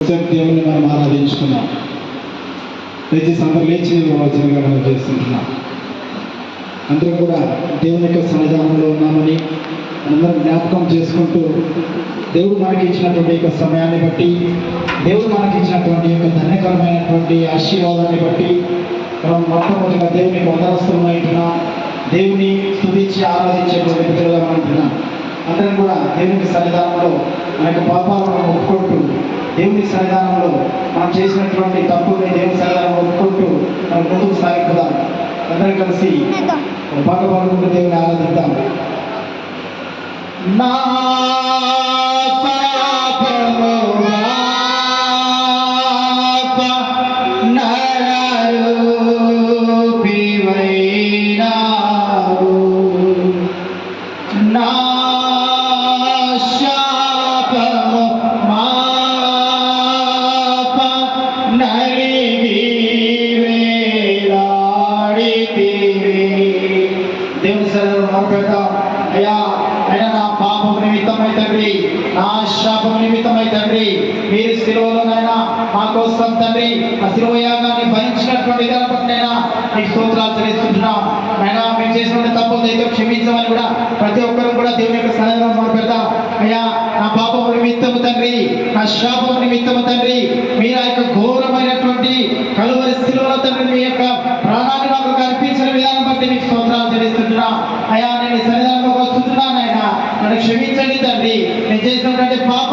దేవుని మనం ఆరాధించుకున్నాం. లేచి అందరూ లేచి నిలవలసిందిగా మనం చేస్తున్నాం అందరం కూడా దేవుని యొక్క సన్నిధానంలో ఉన్నామని అందరం జ్ఞాపకం చేసుకుంటూ దేవుడు మనకి ఇచ్చినటువంటి యొక్క సమయాన్ని బట్టి దేవుడు మనకి ఇచ్చినటువంటి యొక్క ధన్యకరమైనటువంటి ఆశీర్వాదాన్ని బట్టి మనం మొట్టమొదటిగా దేవుని వందనస్తులమైంటున్నాం దేవుని స్థుతించి ఆరాధించేటువంటి పిల్లలుగా అంటున్నాం అందరం కూడా దేవునికి సన్నిధానంలో మన యొక్క పాపాలను ఒప్పుకుంటూ దేవుని సన్నిధానంలో మనం చేసినటువంటి తప్పుని దేవుని సన్నిధానం ఒప్పుకుంటూ మనం ముందుకు సాగిపోదాం. అందరం కలిసి బాగా పడుకుంటూ దేవుని ఆరాధిద్దాం. నా పాపము తండ్రి. నా శాపం నిమిత్తమై తండ్రి. మీరు శిలువలోనైనా మా కోసం తండ్రి ఆ శిలువ యాగాన్ని భరించినటువంటి విధానం నైనా నీకు స్తోత్రాలు చెల్లిస్తున్నాం అయినా మేము చేసినటువంటి తప్పులు ఏదో క్షమించమని కూడా ప్రతి ఒక్కరు కూడా దేవుని యొక్క సన్నిధిలో మొదలుపెడతాం అయ్యా నా పాపం నిమిత్తము తండ్రి నా శాపం నిమిత్తము తండ్రి. మీ ఆ యొక్క ఘోరమైనటువంటి కలువరి శిలువలో తండ్రి మీ యొక్క ప్రాణాన్ని మాకు కనిపించిన విధానం బట్టి మీకు స్తోత్రాలు చెల్లిస్తున్నాం అయ్యా నేను సన్నిధానంలోకి వస్తున్నాను ఆయన నన్ను క్షమించండి తండ్రి నేను చేసినటువంటి పాప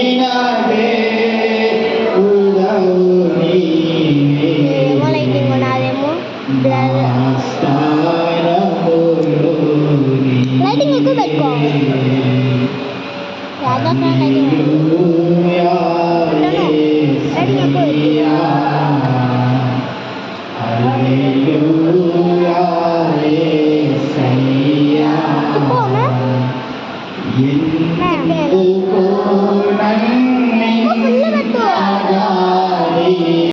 ಬಿಡಬೇಕು ಯಾವ್ದೋ ಕಾರಣ ರೆಡಿ ಮಾಡ್ಕೋ